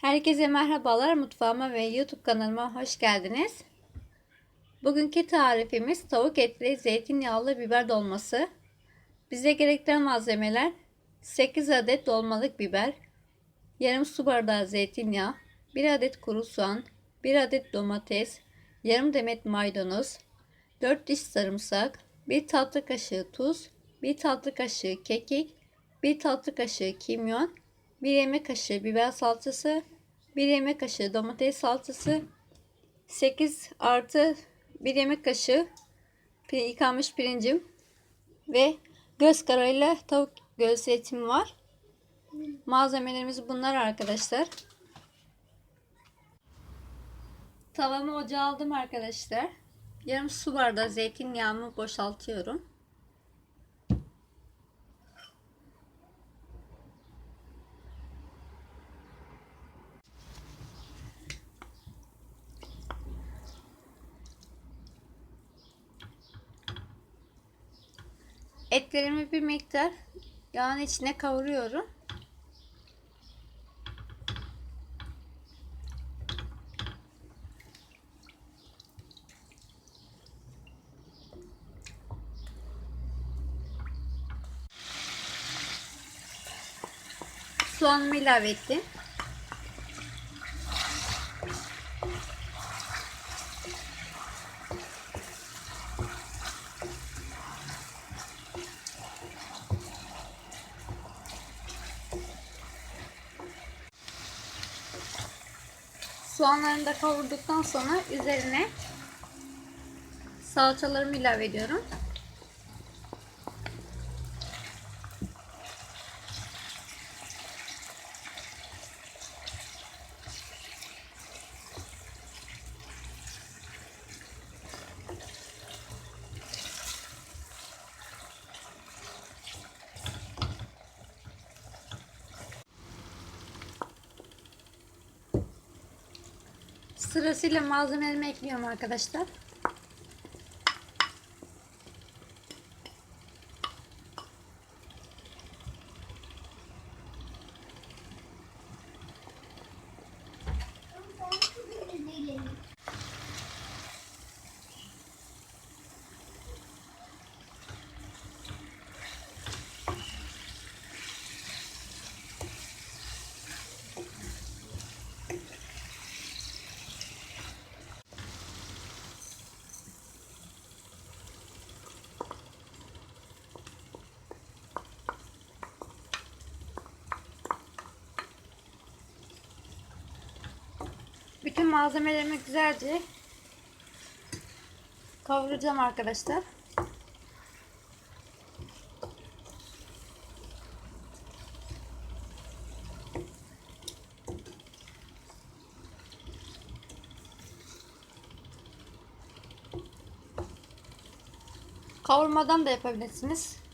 Herkese merhabalar mutfağıma ve YouTube kanalıma hoş geldiniz. Bugünkü tarifimiz tavuk etli zeytinyağlı biber dolması. Bize gerektiren malzemeler 8 adet dolmalık biber, yarım su bardağı zeytinyağı, 1 adet kuru soğan, 1 adet domates, yarım demet maydanoz, 4 diş sarımsak, 1 tatlı kaşığı tuz, 1 tatlı kaşığı kekik, 1 tatlı kaşığı kimyon, 1 yemek kaşığı biber salçası, 1 yemek kaşığı domates salçası, 8 artı 1 yemek kaşığı yıkanmış pirincim ve göz kararıyla tavuk göğsü etim var. Malzemelerimiz bunlar arkadaşlar. Tavamı ocağa aldım arkadaşlar. Yarım su bardağı zeytinyağımı boşaltıyorum. Etlerimi bir miktar yağın içine kavuruyorum. Soğanımı ilave ettim. Soğanlarını da kavurduktan sonra üzerine salçalarımı ilave ediyorum. Sırasıyla malzemelerimi ekliyorum arkadaşlar. Bütün malzemelerimi güzelce kavuracağım arkadaşlar. Kavurmadan da yapabilirsiniz.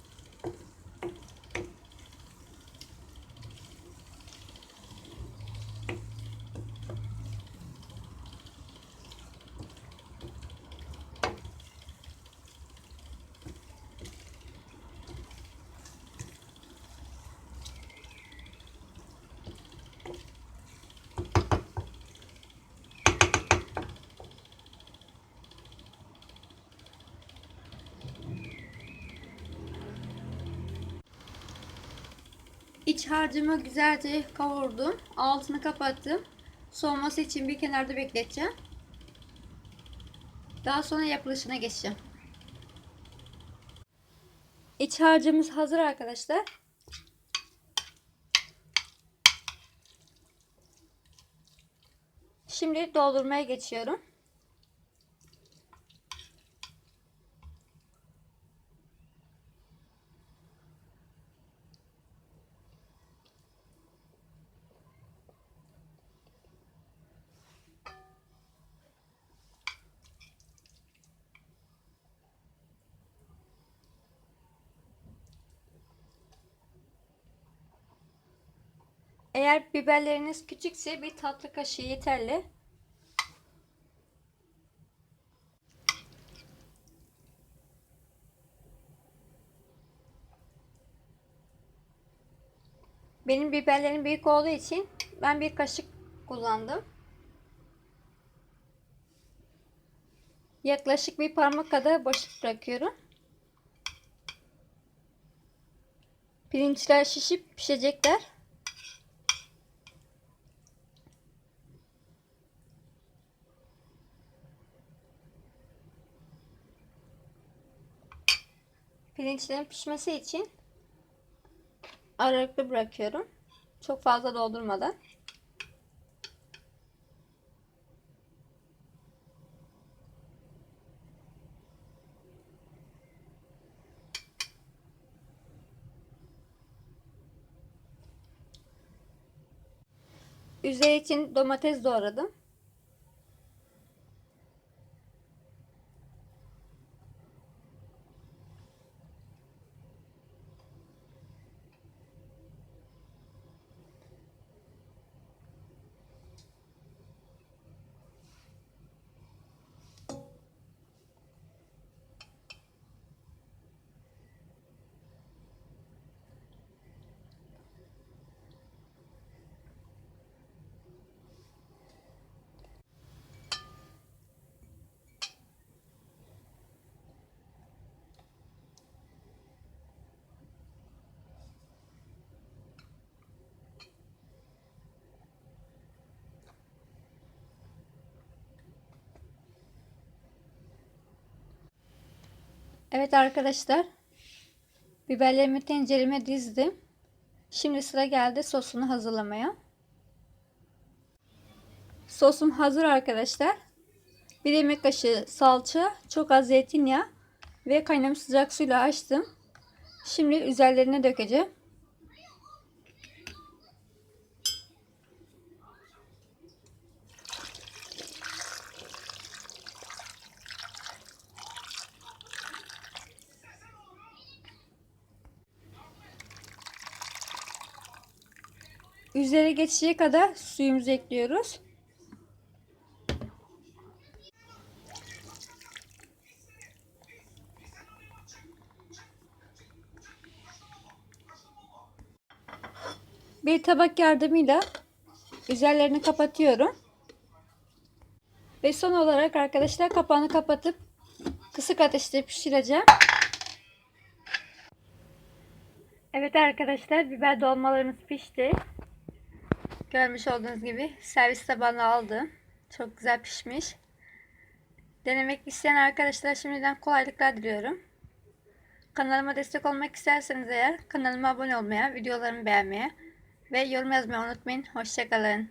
İç harcımı güzelce kavurdum. Altını kapattım. Soğuması için bir kenarda bekleteceğim. Daha sonra yapılışına geçeceğim. İç harcımız hazır arkadaşlar. Şimdi doldurmaya geçiyorum. Eğer biberleriniz küçükse bir tatlı kaşığı yeterli. Benim biberlerim büyük olduğu için ben bir kaşık kullandım. Yaklaşık bir parmak kadar boşluk bırakıyorum. Pirinçler şişip pişecekler. Pirinçlerin pişmesi için aralıklı bırakıyorum. Çok fazla doldurmadan. Üzeri için domates doğradım. Evet arkadaşlar. Biberlerimi tencereme dizdim. Şimdi sıra geldi sosunu hazırlamaya. Sosum hazır arkadaşlar. Bir yemek kaşığı salça, çok az zeytinyağı ve kaynamış sıcak suyla açtım. Şimdi üzerlerine dökeceğim. Üzeri geçecek kadar suyumuzu ekliyoruz. Bir tabak yardımıyla üzerlerini kapatıyorum. Ve son olarak arkadaşlar kapağını kapatıp kısık ateşte pişireceğim. Evet arkadaşlar biber dolmalarımız pişti. Görmüş olduğunuz gibi servis tabağına aldım. Çok güzel pişmiş. Denemek isteyen arkadaşlar şimdiden kolaylıklar diliyorum. Kanalıma destek olmak isterseniz eğer kanalıma abone olmaya, videolarımı beğenmeye ve yorum yazmayı unutmayın. Hoşçakalın.